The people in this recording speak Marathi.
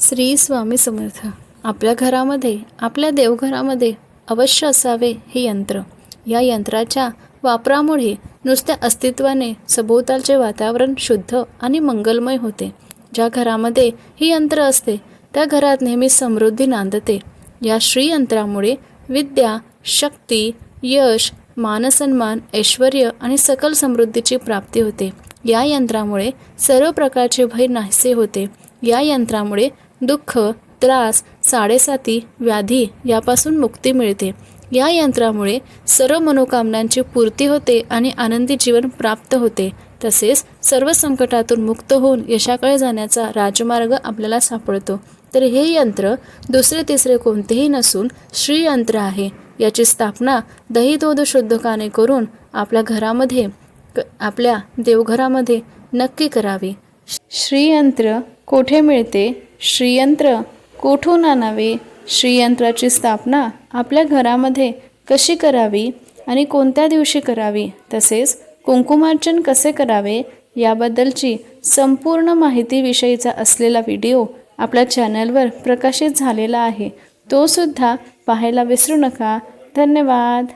श्री स्वामी समर्थ. आपल्या घरामध्ये आपल्या देवघरामध्ये अवश्य असावे हे यंत्र. या यंत्राच्या वापरामुळे नुसत्या अस्तित्वाने सभोवतालचे वातावरण शुद्ध आणि मंगलमय होते. ज्या घरामध्ये ही यंत्र असते त्या घरात नेहमी समृद्धी नांदते. या श्रीयंत्रामुळे विद्या शक्ती यश मानसन्मान ऐश्वर आणि सकल समृद्धीची प्राप्ती होते. या यंत्रामुळे सर्व प्रकारचे भय नाहीसे होते. या यंत्रामुळे दुःख त्रास साडेसाती व्याधी यापासून मुक्ती मिळते. या यंत्रामुळे सर्व मनोकामनांची पूर्ती होते आणि आनंदी जीवन प्राप्त होते. तसेच सर्व संकटातून मुक्त होऊन यशाकडे जाण्याचा राजमार्ग आपल्याला सापडतो. तर हे यंत्र दुसरे तिसरे कोणतेही नसून श्रीयंत्र आहे. याची स्थापना दही दूध शुद्धकाने करून आपल्या घरामध्ये क आपल्या देवघरामध्ये नक्की करावी. श्रीयंत्र कोठे मिळते? श्रीयंत्र कोठून आणावे? श्रीयंत्राची स्थापना आपल्या घरामध्ये कशी करावी आणि कोणत्या दिवशी करावी? तसेच कुंकुमार्चन कसे करावे? याबद्दलची संपूर्ण माहितीविषयीचा असलेला व्हिडिओ आपल्या चॅनलवर प्रकाशित झालेला आहे. तो सुद्धा पाहायला विसरू नका. धन्यवाद.